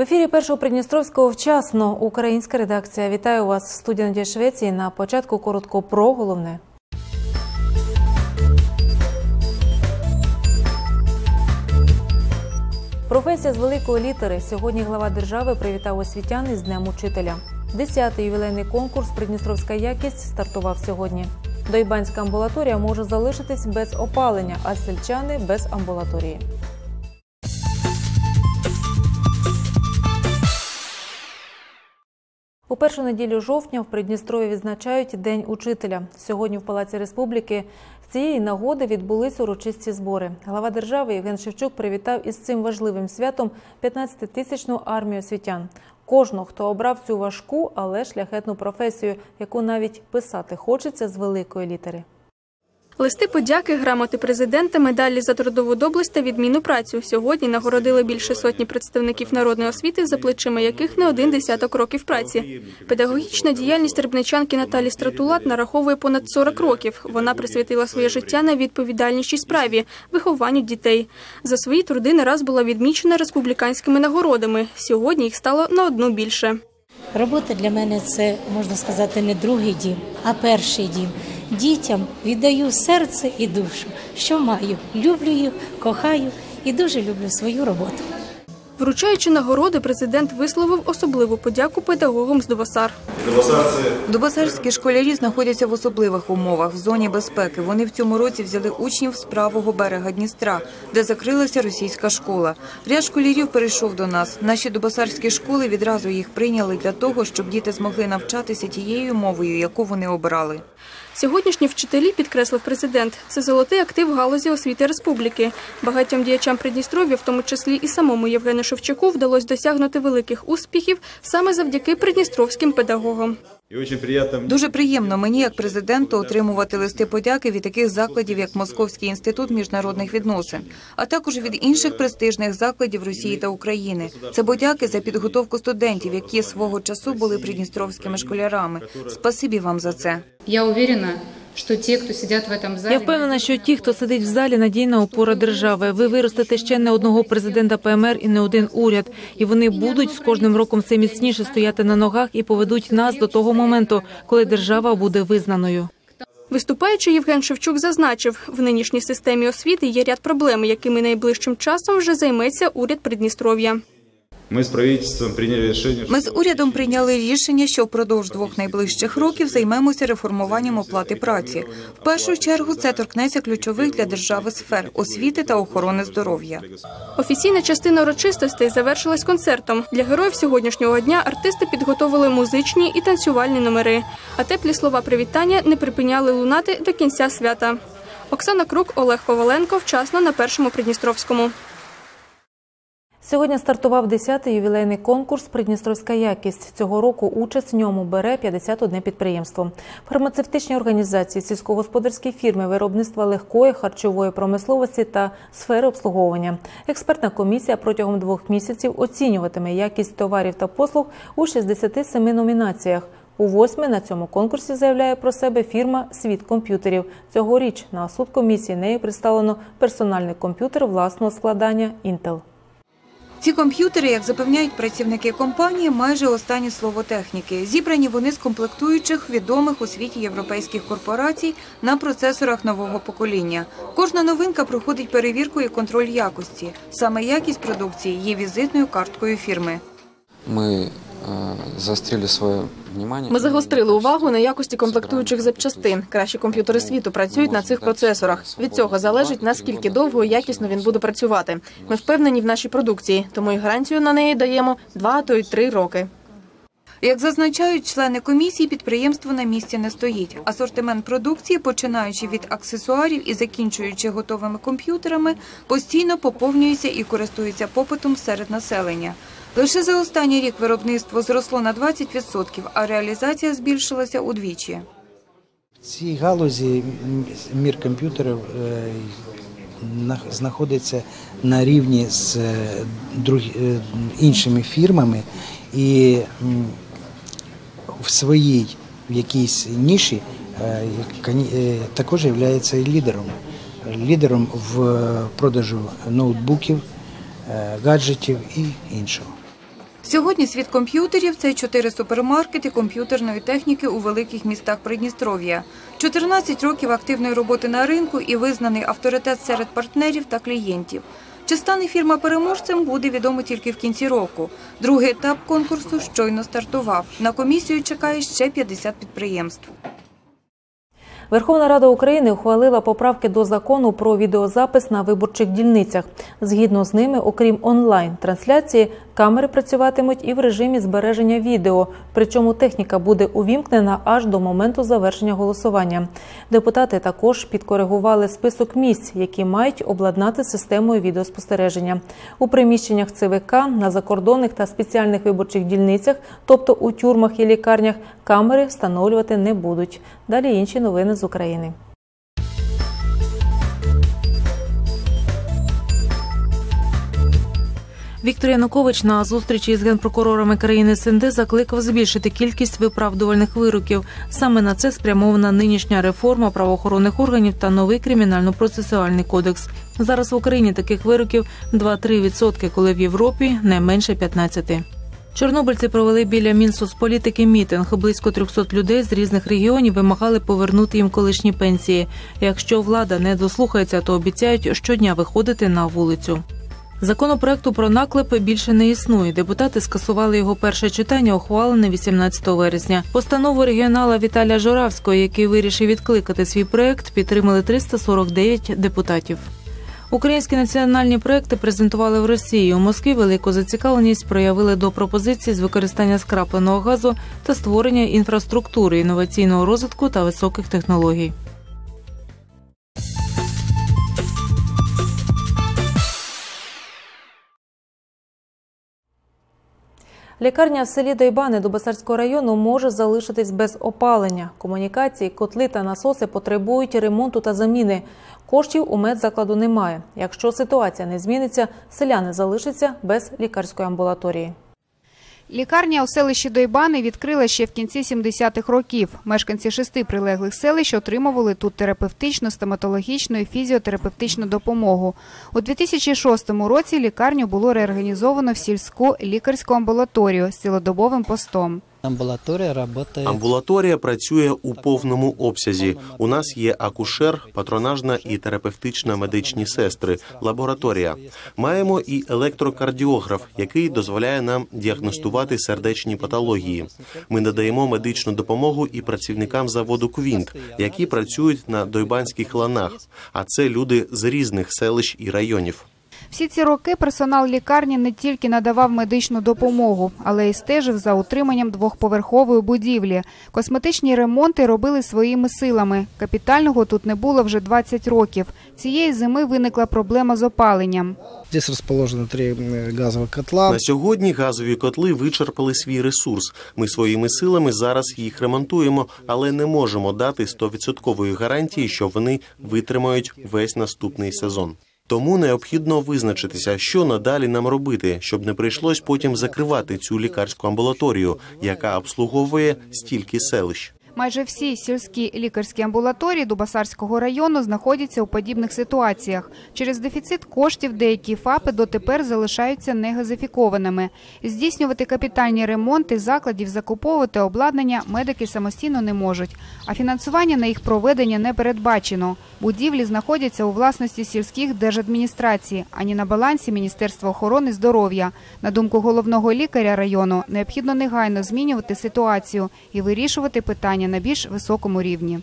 В ефірі першого Придністровського вчасно українська редакція. Вітаю вас, студія Надія Швеції. На початку коротко про головне. Професія з великої літери. Сьогодні глава держави привітав освітян із Днем учителя. Десятий ювілейний конкурс Придністровська якість стартував сьогодні. Дойбанська амбулаторія може залишитись без опалення, а сельчани без амбулаторії. Першу неділю жовтня в Придністрові відзначають День учителя. Сьогодні в Палаці Республіки з цієї нагоди відбулись урочисті збори. Глава держави Євген Шевчук привітав із цим важливим святом 15-тисячну армію освітян. Кожного, хто обрав цю важку, але шляхетну професію, яку навіть писати хочеться з великої літери. Листи подяки, грамоти президента, медалі за трудову доблесть та відмінну працю. Сьогодні нагородили більше сотні представників народної освіти, за плечима яких не один десяток років праці. Педагогічна діяльність рибничанки Наталі Стратулат нараховує понад 40 років. Вона присвятила своє життя на відповідальнішій справі вихованню дітей. За свої труди не раз була відмічена республіканськими нагородами. Сьогодні їх стало на одну більше. Робота для мене це можна сказати не другий дім, а перший дім. Дітям віддаю серце і душу. Що маю? Люблю їх, кохаю і дуже люблю свою роботу. Вручаючи нагороди, президент висловив особливу подяку педагогам з Довосар. Дубасарські школярі знаходяться в особливих умовах в зоні безпеки. Вони в цьому році взяли учнів з правого берега Дністра, де закрилася російська школа. Ряд школярів перейшов до нас. Наші дубасарські школи відразу їх прийняли для того, щоб діти змогли навчатися тією мовою, яку вони обрали. Сьогоднішні вчителі, підкреслив президент, це золотий актив галузі освіти республіки. Багатьом діячам Придністров'я, в тому числі і самому Євгену Шевчуку, вдалося досягнути великих успіхів саме завдяки придністровським педагогам. Дуже приємно мені, як президенту, отримувати листи подяки від таких закладів, як Московський інститут міжнародних відносин, а також від інших престижних закладів Росії та України. Це подяки за підготовку студентів, які свого часу були придністровськими школярами. Спасибі вам за це. Я уверена, что те, кто сидят в этом зале... Я впевнена, що ті, хто сидить в залі, надійна опора держави. Ви виростете ще не одного президента ПМР і не один уряд. І вони будуть з кожним роком все міцніше стояти на ногах і поведуть нас до того моменту, коли держава буде визнаною. Виступаючи, Євген Шевчук зазначив, в нинішній системі освіти є ряд проблем, якими найближчим часом вже займеться уряд Придністров'я. Мы с правительством приняли решение, Ми з урядом прийняли рішення, що впродовж двох найближчих років займемося реформуванням оплати праці. В першу чергу це торкнеться ключових для держави сфер освіти та охорони здоров'я. Офіційна частина урочистостей завершилась концертом. Для героїв сьогоднішнього дня артисти підготовили музичні і танцювальні номери, а теплі слова привітання не припиняли лунати до кінця свята. Оксана Крук, Олег Коваленко. Вчасно на першому Придністровському. Сьогодні стартував 10-й ювілейний конкурс Придністровська якість. Цього року участь в ньому бере 51 підприємство. Фармацевтичні організації, сільськогосподарські фірми, виробництва легкої харчової промисловості та сфери обслуговування. Експертна комісія протягом двох місяців оцінюватиме якість товарів та послуг у 67 номінаціях. У восьми на цьому конкурсі заявляє про себе фірма Світ комп'ютерів. Цьогоріч на суд комісії нею представлено персональний комп'ютер власного складання Intel. Ці комп'ютери, як запевняють працівники компанії, майже останнє слово техніки. Зібрані вони з комплектуючих відомих у світі європейських корпорацій на процесорах нового покоління. Кожна новинка проходить перевірку і контроль якості. Саме якість продукції є візитною карткою фірми. Э, заострили свое внимание. Ми загострили увагу на якості комплектуючих запчастин. Кращі комп'ютери світу працюють на цих процесорах. Від цього залежить наскільки довго і якісно він буде працювати. Ми впевнені в нашій продукції, тому і гарантію на неї даємо два, а то й три роки. Як зазначають члени комісії, підприємство на місці не стоїть. Асортимент продукції, починаючи від аксесуарів і закінчуючи готовими комп'ютерами, постійно поповнюється і користується попитом серед населення. Лише за останній рік виробництво зросло на 20%, а реалізація збільшилася удвічі. В цій галузі мір комп'ютерів е, знаходиться на рівні з е, е, іншими фірмами і в своїй в якійсь ніші також є лідером. Лідером в продажу ноутбуків, гаджетів і іншого. Сьогодні світ комп'ютерів це чотири супермаркети комп'ютерної техніки у великих містах Придністров'я. 14 років активної роботи на ринку і визнаний авторитет серед партнерів та клієнтів. Чи стане фірма переможцем, буде відомо тільки в кінці року. Другий етап конкурсу щойно стартував. На комісію чекає ще 50 підприємств. Верховна Рада України ухвалила поправки до закону про відеозапис на виборчих дільницях. Згідно з ними, окрім онлайн-трансляції, камери працюватимуть і в режимі збереження відео. Причому техніка буде увімкнена аж до моменту завершення голосування. Депутати також підкоригували список місць, які мають обладнати системою відеоспостереження. У приміщеннях ЦВК на закордонних та спеціальних виборчих дільницях, тобто у тюрмах і лікарнях, камери встановлювати не будуть. Далі інші новини з України. Віктор Янукович на зустрічі з генпрокурорами країни СНД закликав збільшити кількість виправдувальних вироків. Саме на це спрямована нинішня реформа правоохоронних органів та новий кримінально-процесуальний кодекс. Зараз в Україні таких вироків 2-3%, коли в Європі не менше 15%. Чорнобильці провели біля Мінсоцполітики мітинг. Близько 300 людей з різних регіонів вимагали повернути їм колишні пенсії. Якщо влада не дослухається, то обіцяють щодня виходити на вулицю. Законопроекту про наклеп більше не існує. Депутати скасували його перше читання, ухвалене 18 вересня. Постанову регіонала Віталія Журавського, який вирішив відкликати свій проект, підтримали 349 депутатів. Українські національні проекти презентували в Росії. У Москві велику зацікавленість проявили до пропозицій з використання скрапленого газу та створення інфраструктури, інноваційного розвитку та високих технологій. Лікарня в селі Дойбани Дубасарського району може залишитись без опалення. Комунікації, котли та насоси потребують ремонту та заміни. Коштів у медзакладу немає. Якщо ситуація не зміниться, селяни залишаться без лікарської амбулаторії. Лікарня у селищі Дойбани відкрила ще в кінці 70-х років. Мешканці шести прилеглих селищ отримували тут терапевтичну, стоматологічну і фізіотерапевтичну допомогу. У 2006 році лікарню було реорганізовано в сільську лікарську амбулаторію з цілодобовим постом. Амбулаторія працює. Амбулаторія працює у повному обсязі. У нас є акушер, патронажна і терапевтична медичні сестри, лабораторія. Маємо і електрокардіограф, який дозволяє нам діагностувати сердечні патології. Ми надаємо медичну допомогу і працівникам заводу Квінт, які працюють на дойбанських ланах. А це люди з різних селищ і районів. Всі ці роки персонал лікарні не тільки надавав медичну допомогу, але й стежив за утриманням двохповерхової будівлі. Косметичні ремонти робили своїми силами. Капітального тут не було вже 20 років. Цієї зими виникла проблема з опаленням. Здесь розположено три газові котла. На сьогодні газові котли вичерпали свій ресурс. Ми своїми силами зараз їх ремонтуємо, але не можемо дати 100% гарантії, що вони витримають весь наступний сезон. Тому необхідно визначитися, що надалі нам робити, щоб не прийшлось потім закривати цю лікарську амбулаторію, яка обслуговує стільки селищ. Майже всі сільські лікарські амбулаторії Дубасарського району знаходяться у подібних ситуаціях. Через дефіцит коштів деякі ФАПи дотепер залишаються негазифікованими. Здійснювати капітальні ремонти закладів, закуповувати обладнання медики самостійно не можуть. А фінансування на їх проведення не передбачено. Будівлі знаходяться у власності сільських держадміністрацій, ані на балансі Міністерства охорони здоров'я. На думку головного лікаря району, необхідно негайно змінювати ситуацію і вирішувати питання на більш високому рівні.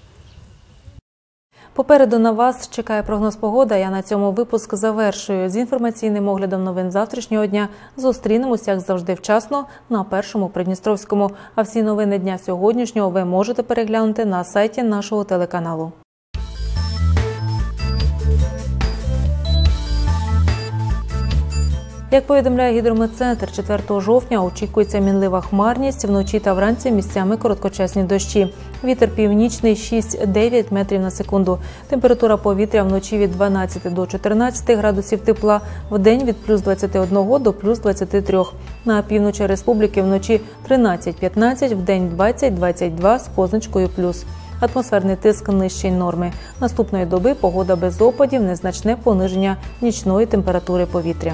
Попереду на вас чекає прогноз погода. Я на цьому випуск завершую. З інформаційним оглядом новин завтрашнього дня зустрінемося, як завжди, вчасно на першому Придністровському. А всі новини дня сьогоднішнього ви можете переглянути на сайті нашого телеканалу. Як повідомляє гідрометцентр, 4 жовтня очікується мінлива хмарність вночі та вранці місцями короткочасні дощі. Вітер північний 6-9 метрів на секунду. Температура повітря вночі від 12 до 14 градусів тепла, в день від плюс 21 до плюс 23. На півночі республіки вночі 13-15, в день 20-22 з позначкою плюс. Атмосферний тиск нижчий норми. Наступної доби погода без опадів, незначне пониження нічної температури повітря.